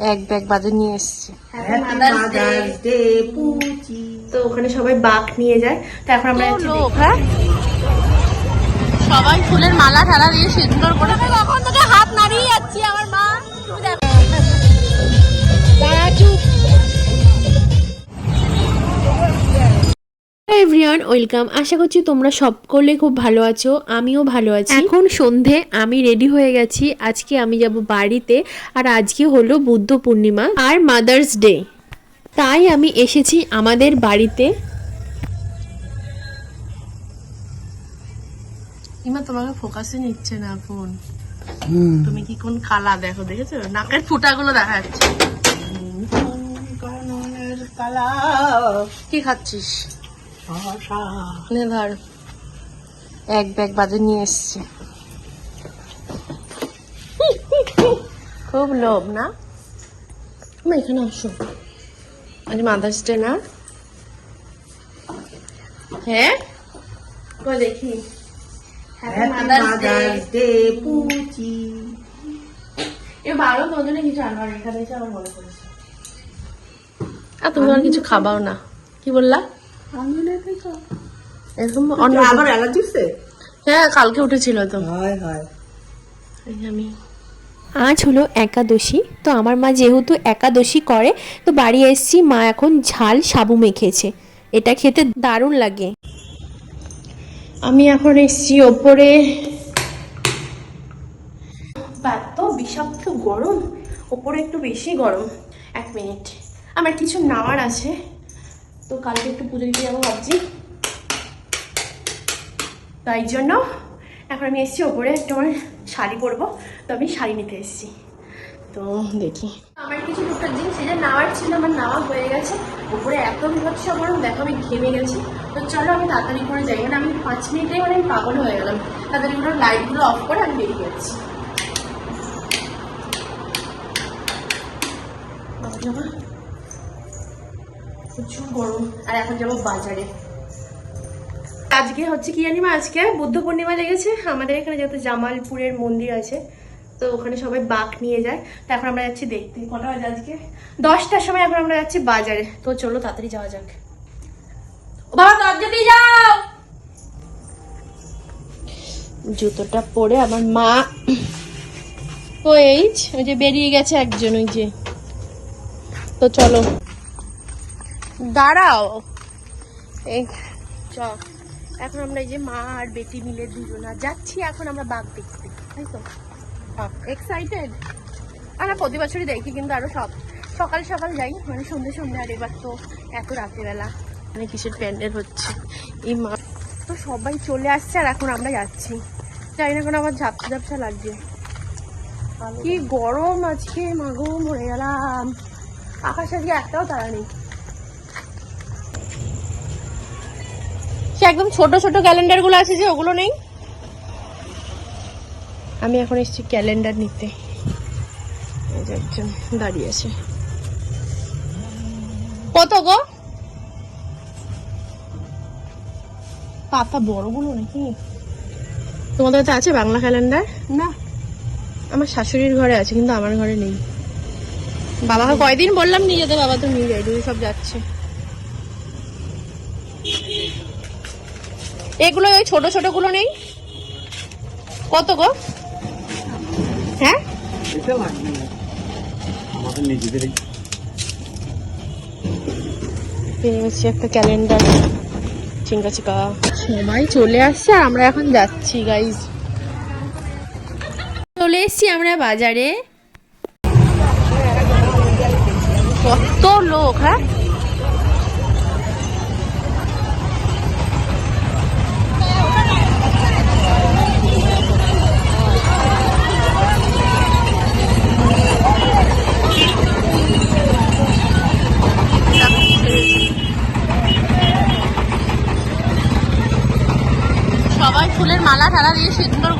এক ব্যাগ বাজার নিয়ে এসছে। তো ওখানে সবাই বাঘ নিয়ে যায়। তো এখন আমরা হ্যাঁ? সবাই ফুলের মালা ঠালা দিয়ে সিদ্ধ করে হাত নাড়িয়ে যাচ্ছি আমার মা। এভরিওয়ান ওয়েলকাম আশা করছি তোমরা সকলে খুব ভালো আছো আমিও ভালো আছি। এখন সন্ধে আমি রেডি হয়ে গেছি। আজকে আমি যাব বাড়িতে আর আজকে হলো বুদ্ধ পূর্ণিমা আর মাদার্স ডে তাই আমি এসেছি আমাদের বাড়িতে। ইমা তোমাকে ফোকাসে নিচ্ছে না ফোন তুমি কি কোন কালা দেখো দেখেছ? নাকের ফুটাগুলো দেখা যাচ্ছে। কি খাচ্ছিস? শশা। নে ধর এক ব্যাগ বাজার নিয়ে এসছে। খুব লোভ না? তুমি এখানে আসো। আজ মাদার্স ডে না হ্যাঁ দেখি। পুচি। তোর জন্য কিছু আনবার আমার মনে পড়েছে। আর তুমি আর কিছু খাবাও না। কি বললা? এরকম অন্য আবার অ্যালার্জি হ্যাঁ কালকে উঠেছিল তো। হয়, হয়। আমি। আজ হলো একাদশী তো আমার মা যেহেতু একাদশী করে তো বাড়ি এসেছি মা এখন ঝাল সাবু মেখেছে। এটা খেতে দারুণ লাগে। আমি এখন এসছি ওপরে। এত বিষাক্ত গরম ওপরে একটু বেশি গরম। এক মিনিট। আমার কিছু নেওয়ার আছে। তো কালকে একটু পুজো দিতে যাব ভাবছি। তাই জন্য এখন আমি এসছি ওপরে একটু আমার শাড়ি পরবো, তো আমি শাড়ি নিতে এসছি। তো দেখি। আমার কিছু টুকটাক জিনিস যেটা নেওয়ার ছিল, আমার নেওয়া হয়ে গেছে। উপরে এত বিভৎস গরম দেখো আমি ঘেমে গেছি। তো চলো আমি তাড়াতাড়ি করে যাই মানে আমি পাঁচ মিনিটে মানে আমি পাগল হয়ে গেলাম। তাড়াতাড়ি করে লাইটগুলো অফ করে আমি বেরিয়ে যাচ্ছি। বাবা? প্রচুর গরম। আর এখন যাব বাজারে। আজকে হচ্ছে কি জানিমা আজকে বুদ্ধ পূর্ণিমা লেগেছে। আমাদের এখানে যেহেতু জামালপুরের মন্দির আছে, তো ওখানে সবাই বাঘ নিয়ে যায়। তো এখন আমরা যাচ্ছি দেখতে। কটা বাজে আজকে? দশটার সময় এখন আমরা যাচ্ছি বাজারে। তো চলো তাড়াতাড়ি যাওয়া যাক। জুতোটা পরে আমার মা ওই যে বেরিয়ে গেছে একজন, ওই যে। তো চলো। দাঁড়াও। এই চ এখন আমরা এই যে মা আর বেটি মিলে দুজনা যাচ্ছি এখন আমরা বাঘ দেখতে তাই তো? এক্সাইটেড আমরা প্রতি বছরই দেখি কিন্তু আরও সব সকাল সকাল যাই মানে সন্ধ্যে সন্ধ্যে আর এবার তো এত রাত্রিবেলা মানে কিসের প্যান্ডেল হচ্ছে? এই মা তো সবাই চলে আসছে আর এখন আমরা যাচ্ছি। জানি না কোনো আমার ঝাপসা ঝাপসা লাগছে। কি গরম আজকে মাগো মরে গেলাম। আকাশ আজকে একটাও তারা নেই। একদম ছোট ছোট ক্যালেন্ডারগুলো আছে যে ওগুলো নেই? আমি এখন এসেছি ক্যালেন্ডার নিতে। একজন দাঁড়িয়ে আছে। কত গো? পাতা বড়গুলো নাকি? তোমাদের তো আছে বাংলা ক্যালেন্ডার না। আমার শাশুড়ির ঘরে আছে কিন্তু আমার ঘরে নেই। বাবাকে কয়দিন বললাম নিয়ে যেতে বাবা তো নিয়ে যায় দুই সব যাচ্ছে। এগুলো ওই ছোট ছোটগুলো নেই? কত গো? হ্যাঁ? একটা ক্যালেন্ডার চিঙ্কা চিকা। সবাই চলে আসছে আর আমরা এখন যাচ্ছি গাইজ চলে এসেছি আমরা বাজারে। কত লোক হ্যাঁ? ফুলের মালা ঠালা দিয়ে সুন্দর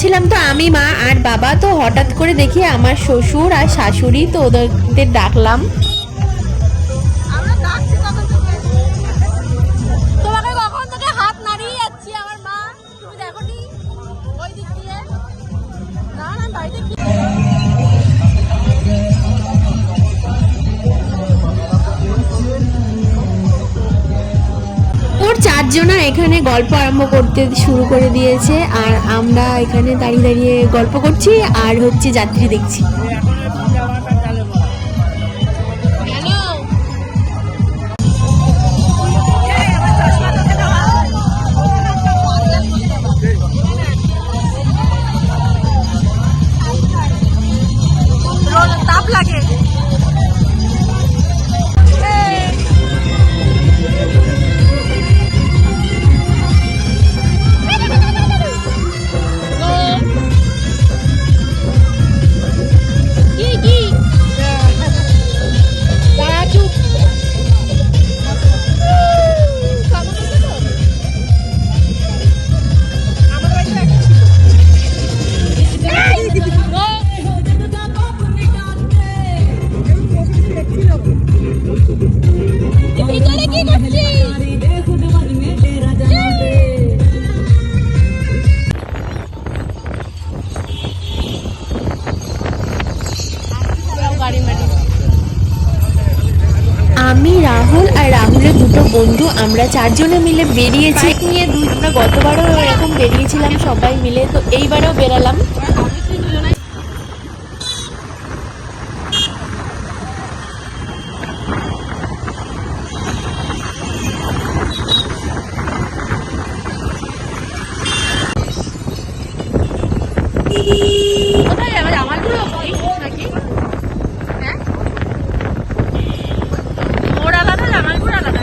গেছিলাম তো আমি, মা আর বাবা, তো হঠাৎ করে দেখি আমার শ্বশুর আর শাশুড়ি তো ওদের ডাকলাম। চারজনা এখানে গল্প আরম্ভ করতে শুরু করে দিয়েছে, আর আমরা এখানে দাঁড়িয়ে দাঁড়িয়ে গল্প করছি, আর হচ্ছে যাত্রী দেখছি। আমরা চারজনে মিলে বেরিয়েছি। নিয়ে দুই আমরা গতবারও এরকম বেরিয়েছিলাম সবাই মিলে, তো এইবারও বেরালাম কোথায় যাবে জামালপুর নাকি হ্যাঁ মোড় আলাদা জামালপুর আলাদা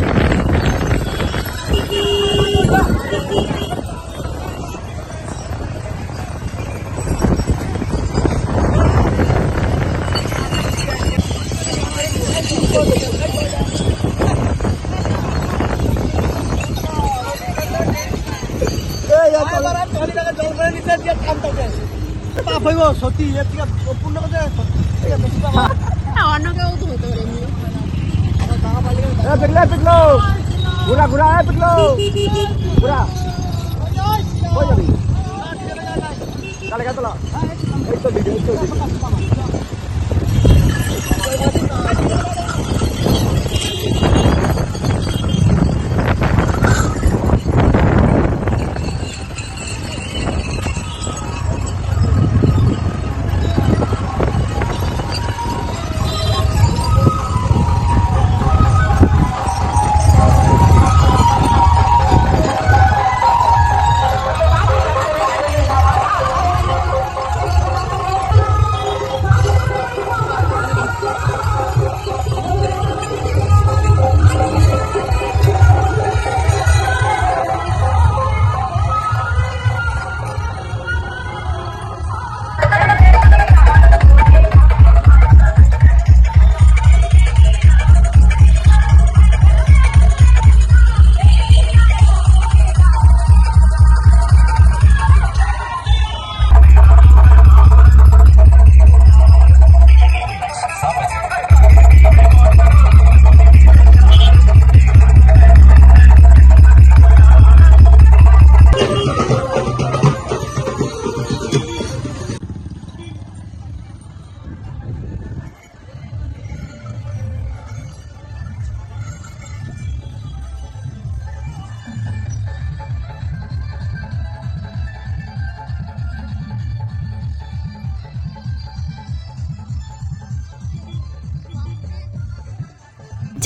সত্যি এর থেকে পূর্ণ কথা অন্য কেউ তো হতে পারে পিকলো পিকলো। ঘুরা ঘুরা পিকলো। ঘুরা। কই যাবি? কালে গাতলা এই তো ভিডিও এই তো ভিডিও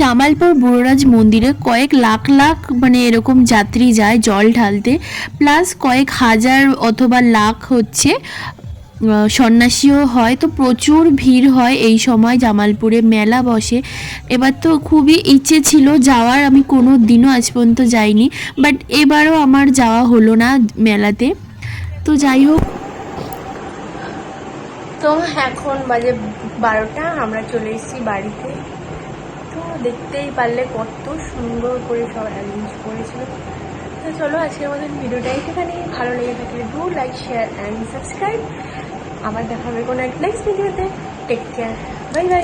জামালপুর বুড়োরাজ মন্দিরে কয়েক লাখ লাখ মানে এরকম যাত্রী যায় জল ঢালতে, প্লাস কয়েক হাজার অথবা লাখ হচ্ছে সন্ন্যাসীও হয়। তো প্রচুর ভিড় হয় এই সময় জামালপুরে, মেলা বসে। এবার তো খুবই ইচ্ছে ছিল যাওয়ার, আমি কোনো দিনও আজ পর্যন্ত যাইনি। বাট এবারও আমার যাওয়া হলো না মেলাতে। তো যাই হোক। তো এখন বাজে বারোটা, আমরা চলে এসেছি বাড়িতে। দেখতেই পারলে কত সুন্দর করে সব অ্যারেঞ্জ করেছিল। তো চলো আজকের আমাদের ভিডিওটা এখানে ভালো লেগে থাকে do like share and subscribe আবার দেখা হবে কোনো এক নেক্সট ভিডিওতে টেক কেয়ার বাই বাই